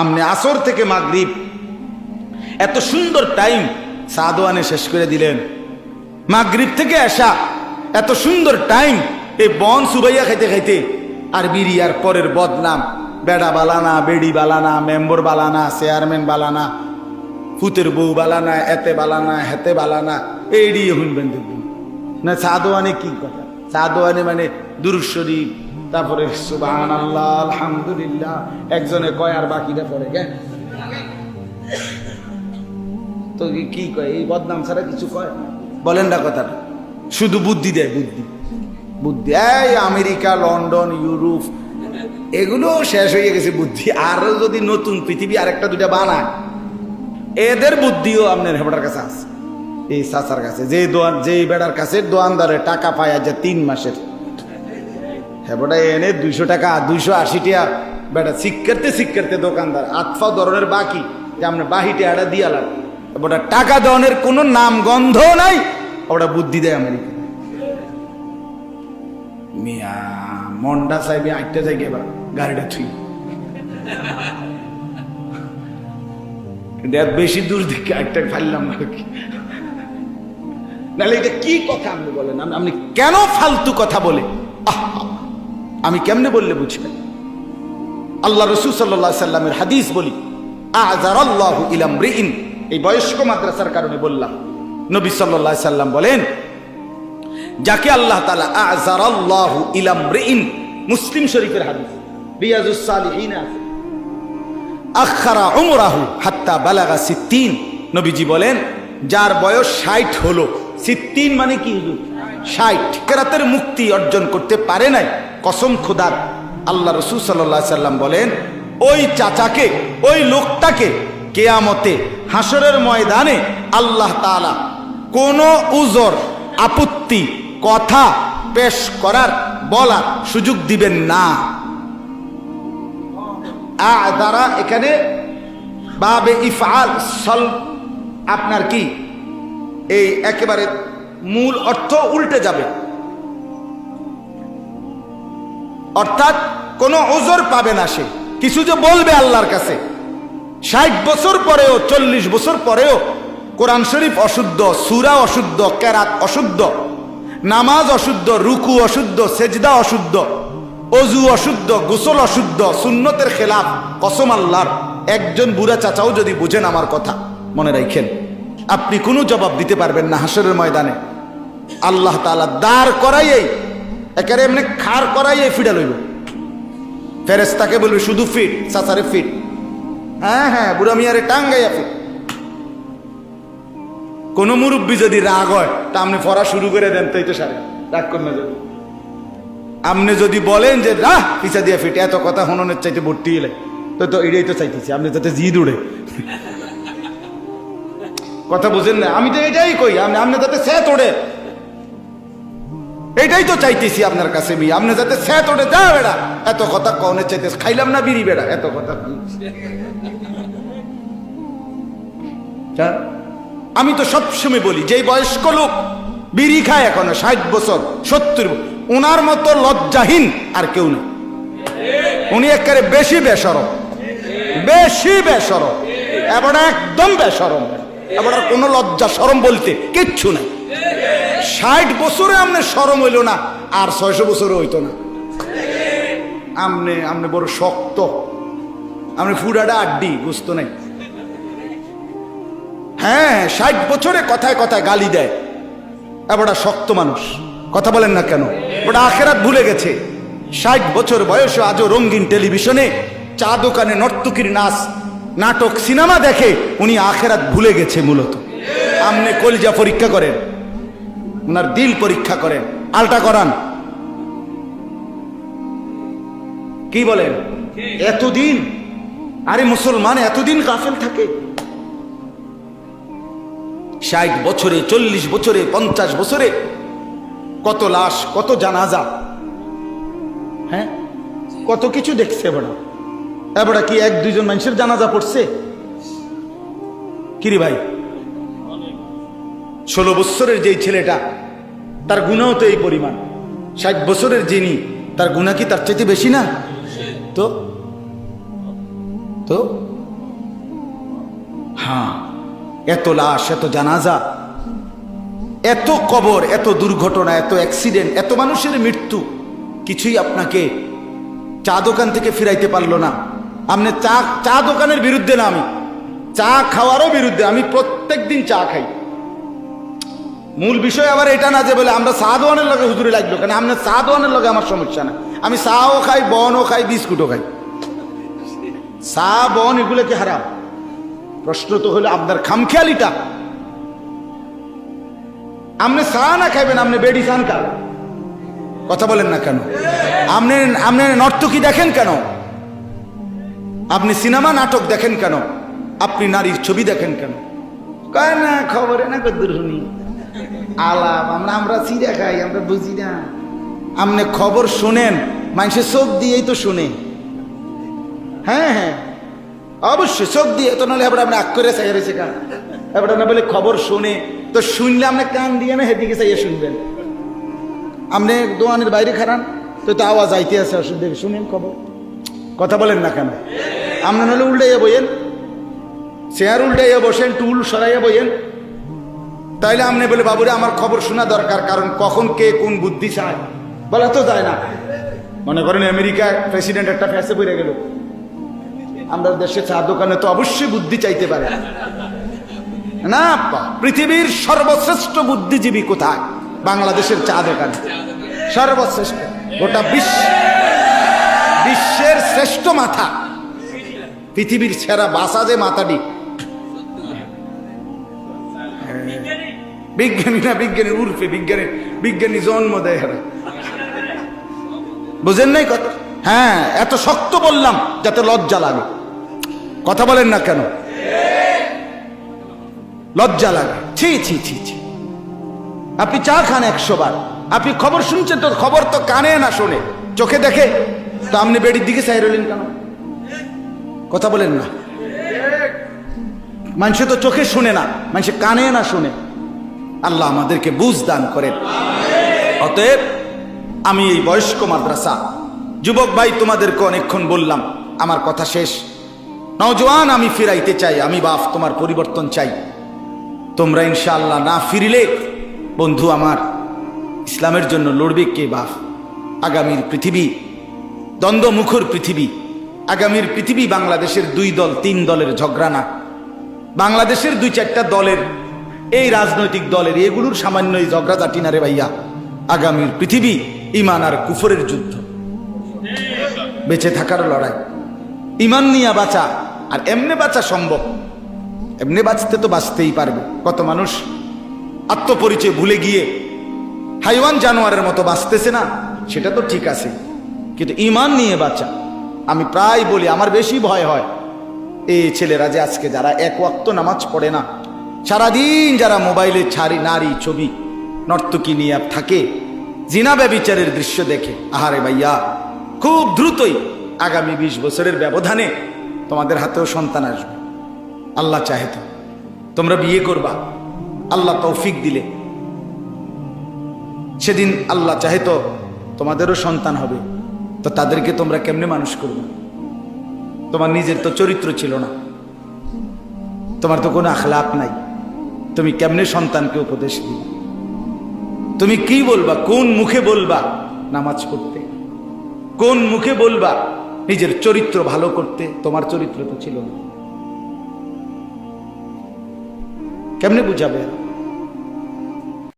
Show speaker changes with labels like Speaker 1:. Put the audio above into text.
Speaker 1: আমনে আসর থেকে মাগরিব। এত সুন্দর টাইম সাদোয়ানে শেষ করে দিলেন। মাগরিব থেকে আসা এত সুন্দর টাইম এই বন সুবাইয়া খাইতে খাইতে আর বিরিয়ার পরের বদনাম, বেড়া বালানা, বেড়ি বালানা, মেম্বর বালানা চেয়ারম্যান বালানা ফুতের বউ বালানা, এতে বালানা, হেতে বালানা এইডি শুনবেন দেখবেন না সাদোয়ানে কি কথা? সাদোয়ানে মানে দুরুশরীফ তারপরে সুবাহান আল্লাহ আলহামদুলিল্লাহ। একজনে কয়, আর বাকিটা পড়ে কেন তো কি- কয়? এই বদনাম ছাড়া কিছু কয়? বলেন না কথাটা। শুধু বুদ্ধি দেয়, বুদ্ধি। বুদ্ধি। এই আমেরিকা, লন্ডন, ইউরোপ, এগুলো শেষ হয়ে গেছে বুদ্ধি। আরও যদি নতুন পৃথিবী আরেকটা দুটা বানায়, এদের বুদ্ধিও আপনার হেবটার কাছে আছে। এই চাচার কাছে। যে দোয়ান যে বেড়ার কাছে দোয়ানদারে টাকা পায় যে তিন মাসের। হেবটা এনে দুইশো টাকা, দুইশো আশি বেটা, শিক্ষার্থে শিক্ষার্থে, দোকানদার আতফা ধরনের বাকি, যে আপনার বাহিটে আড়া দিয়ালাম। ওটা টাকা দেওয়ানের কোনো নাম গন্ধ নাই, ওটা বুদ্ধি দেয় আমেরিকা মিয়া মন্ডা সাহেবে আটটা যাই এবার, গাড়িটা থুই। এর বেশি দূর দিকে একটা ফাইলাম না কি। নাহলে এটা কি কথা আপনি বলেন? আপনি- কেন ফালতু কথা বলে আমি কেমনে বললে বুঝবেন আল্লাহ রসুল সাল্লাহ সাল্লামের হাদিস বলি আজার আল্লাহ ইলাম রিইন এই বয়স্ক মাদ্রাসার কারণে বললাম। নবী সাল্লাহ সাল্লাম বলেন, যাকে আল্লাহ তালা আজার আল্লাহ ইলাম রিইন মুসলিম শরীফের হাদিস, রিয়াজুস সালিহিন আছে। আখারা উমরাহু হাত্তা বালাগা সিদ্দিন নবীজি বলেন, যার বয়স ষাট হলো। সিদ্দিন মানে কি ষাট। কেরাতের মুক্তি অর্জন করতে পারে নাই। কসম খুদার, আল্লাহ রসুল সাল্লাহ সাল্লাম বলেন, ওই চাচাকে, ওই লোকটাকে কেয়ামতে হাসরের ময়দানে আল্লাহ তাআলা কোন উজর, আপত্তি, কথা পেশ করার বলার সুযোগ দিবেন না। দ্বারা এখানে বাবে ইফআল, সল আপনার কি? এই একেবারে মূল অর্থ উল্টে যাবে। অর্থাৎ কোনো ওজোর পাবে না সে। কিছু যে বলবে আল্লাহর কাছে। ষাট বছর পরেও, চল্লিশ বছর পরেও কোরআন শরীফ অশুদ্ধ, সুরা অশুদ্ধ ক্যারাত অশুদ্ধ, নামাজ অশুদ্ধ, রুকু অশুদ্ধ, সেজদা অশুদ্ধ, অজু অশুদ্ধ, গোসল অশুদ্ধ, সুন্নতের খেলাফ, কসম আল্লাহর। একজন বুড়া চাচাও যদি বুঝেন আমার কথা, মনে রাখেন, আপনি কোনো জবাব দিতে পারবেন না হাসরের ময়দানে। আল্লাহ তাআলা দাঁড় করাইয়েই একেবারে এমনি খার করাইয়ে ফিডা লইব। ফেরেস্তাকে বলবে, শুধু ফিট চাচারে ফিট হ্যাঁ হ্যাঁ বুড়া মিয়ারে টাঙ্গাইয়া ফিট কোন মুরব্বী যদি রাগ হয়, তা আপনি পড়া শুরু করে দেন তাই তো সারে। রাগ করবে যদি আপনি যদি বলেন যে, রাহ, পিছা দিয়ে ফিট এত কথা হননের চাইতে ভর্তি এলে তো তো এটাই তো চাইতেছি, আপনি যাতে জিদ উড়ে। কথা বুঝেন না? আমি তো এটাই কই, আপনি আপনি যাতে স্যাত ওড়ে এটাই তো চাইতেছি আপনার কাছে মি আপনি যাতে স্যাত ওড়ে যা বেড়া। এত কথা কনে চাইতেছে, খাইলাম না বিড়ি বেড়া, এত কথা। আমি তো সবসময় বলি যে বয়স্ক লোক বিড়ি খায় এখনও ষাট বছর, সত্তর ওনার মতো লজ্জাহীন আর কেউ নেই। উনি একেবারে বেশি বেসরম। বেশি বেসরম। এবার একদম বেসরম। এবার কোনো লজ্জা সরম বলতে কিচ্ছু নাই। ষাট বছরে আমনে সরম হইল না, আর ছয়শো বছরে হইতো না। আমনে আমনে বড় শক্ত। আমনে ফুডাটা আড্ডি, বুঝতো নাই? হ্যাঁ ষাট বছরে কথায় কথায় গালি দেয়। এবার শক্ত মানুষ। কথা বলেন না কেন? ওটা আখেরাত ভুলে গেছে। ষাট বছর বয়সে আজও রঙিন টেলিভিশনে চা দোকানে নর্তকীর নাচ, নাটক, সিনেমা দেখে উনি আখেরাত ভুলে গেছে মূলত। আমনে কলিজা পরীক্ষা করেন। ওনার দিল পরীক্ষা করেন, আলটা করান। কি বলেন? এতদিন? আরে মুসলমান, এতদিন কাফেল থাকে। ষাট বছরে, চল্লিশ বছরে, পঞ্চাশ বছরে কত লাশ, কত জানাজা। হ্যাঁ? কত কিছু দেখছে এবারা। এবারা কি এক, দুইজন মানুষের জানাজা পড়ছে? কিরে ভাই? ষোলো বৎসরের যেই ছেলেটা, তার গুণাও তো এই পরিমাণ। ষাট বছরের যিনি, তার গুণা কি তার চাইতে বেশি না? তো? তো? হ্যাঁ এত লাশ, এত জানাজা, এত কবর, এত দুর্ঘটনা, এত অ্যাক্সিডেন্ট, এত মানুষের মৃত্যু, কিছুই আপনাকে চা দোকান থেকে ফিরাইতে পারল না। আপনি চা চা দোকানের বিরুদ্ধে না আমি, চা খাওয়ারও বিরুদ্ধে, আমি প্রত্যেক দিন চা খাই। মূল বিষয় আবার এটা না যে বলে আমরা চা দোয়ানের লগে হুজুরে লাগল কেন? আপনার চা দোয়ানের লগে আমার সমস্যা না। আমি চাও খাই, বনও খাই, বিস্কুটও খাই। চা, বন এগুলো কি হারাম? প্রশ্ন তো হলো আপনার খামখেয়ালিটা। আপনি চা না খাইবেন আপনি বেডি চান কার কথা বলেন না কেন? আপনি আপনি নর্তকী দেখেন কেন? আপনি সিনেমা, নাটক দেখেন কেন? আপনি নারীর ছবি দেখেন কেন? কয় না, খবরে না কদ্দুর শুনি আলাপ আমরা আমরা চিড়া খাই আমরা বুঝি না। আপনি খবর শুনেন মানুষের চোখ দিয়েই তো শুনে। হ্যাঁ হ্যাঁ। অবশ্যই চোখ দিয়ে তো নাহলে এবার আপনি আগ করে চাই কান এবার বলে খবর শুনে তো শুনলে আপনি কান দিয়ে না হেদিকে চাইয়ে শুনবেন। আপনি দোয়ানের বাইরে খারান তো তো আওয়াজ আইতে আছে নেই, শুনেন খবর। কথা বলেন না কেন? আপনি নাহলে উল্টাইয়া বইয়েন। চেয়ার উল্টাইয়া বসেন টুল সরাইয়া বইয়েন। তাইলে আপনি বলে, বাবুরে, আমার খবর শোনা দরকার, কারণ কখন কে কোন বুদ্ধি চায়? বলা, তো যায় না। মনে করেন আমেরিকা প্রেসিডেন্ট একটা ফ্যাসে পড়ে গেল। আমরা দেশে চা দোকানে তো অবশ্যই বুদ্ধি চাইতে পারে। না পৃথিবীর সর্বশ্রেষ্ঠ বুদ্ধিজীবী কোথায়? বাংলাদেশের চা দোকান। সর্বশ্রেষ্ঠ, গোটা বিশ্ব, বিশ্বের শ্রেষ্ঠ মাথা। পৃথিবীর সেরা বাসা যে মাথাটি বিজ্ঞানী না বিজ্ঞানীর উর্ফে বিজ্ঞানী বিজ্ঞানী জন্ম দেয় হারা। বুঝেন নাই কথা? হ্যাঁ এত শক্ত বললাম যাতে লজ্জা লাগে। কথা বলেন না কেন? লজ্জা লাগে। ছি ছি ছি ছি। আপনি চা খান একশো বার। আপনি খবর শুনছেন তো খবর তো কানে না শোনে। চোখে দেখে? তো আপনি বেডির দিকে চাই রইলেন কেন? কথা বলেন না। মানুষে তো চোখে শুনে না। মানুষে কানে না শুনে। আল্লাহ আমাদেরকে বুঝ দান করেন। অতএব আমি এই বয়স্ক মাদ্রাসা, যুবক ভাই তোমাদেরকে অনেকক্ষণ বললাম, আমার কথা শেষ। নওজোয়ান, আমি ফিরাইতে চাই, আমি বাপ, তোমার পরিবর্তন চাই। তোমরা ইনশাআল্লাহ না ফিরিলে, বন্ধু আমার, ইসলামের জন্য লড়বে কে বাপ? আগামীর পৃথিবী দ্বন্দ্বমুখর পৃথিবী, আগামীর পৃথিবী বাংলাদেশের দুই দল, তিন দলের ঝগড়া না। বাংলাদেশের দুই চারটা দলের এই রাজনৈতিক দলের এগুলোর সামান্য এই না রে ভাইয়া। আগামীর পৃথিবী ইমান আর কুফরের যুদ্ধ। বেঁচে থাকার লড়াই। ইমান নিয়ে বাঁচা, আর এমনে বাঁচা সম্ভব। এমনি বাঁচতে তো বাঁচতেই পারবে। কত মানুষ আত্মপরিচয় ভুলে গিয়ে হাইওয়ান জানোয়ারের মতো বাঁচতেছে না, সেটা তো ঠিক আছে। কিন্তু ইমান নিয়ে বাঁচা, আমি প্রায় বলি, আমার বেশি ভয় হয়। এই ছেলেরা যে আজকে যারা এক ওয়াক্ত নামাজ পড়ে না সারাদিন যারা মোবাইলে ছাড়ি, নারী, ছবি, নর্তকী নিয়ে থাকে, জিনা ব্যবিচারের দৃশ্য দেখে, আহারে ভাইয়া, খুব দ্রুতই আগামী বিশ বছরের ব্যবধানে তোমাদের হাতেও সন্তান আসবে। আল্লাহ চাহে তো, তোমরা বিয়ে করবা, আল্লাহ তৌফিক দিলে। সেদিন আল্লাহ চাহে তো তোমাদেরও সন্তান হবে, তো তাদেরকে তোমরা কেমনে মানুষ করবে? তোমার নিজের তো চরিত্র ছিল না, তোমার তো কোনো আখলাপ নাই। তুমি কেমনে সন্তানকে উপদেশ দিবে? তুমি কি বলবা? কোন মুখে বলবা নামাজ পড়তে? কোন মুখে বলবা নিজের চরিত্র ভালো করতে? তোমার চরিত্র তো ছিল না। কেমনে বুঝাবে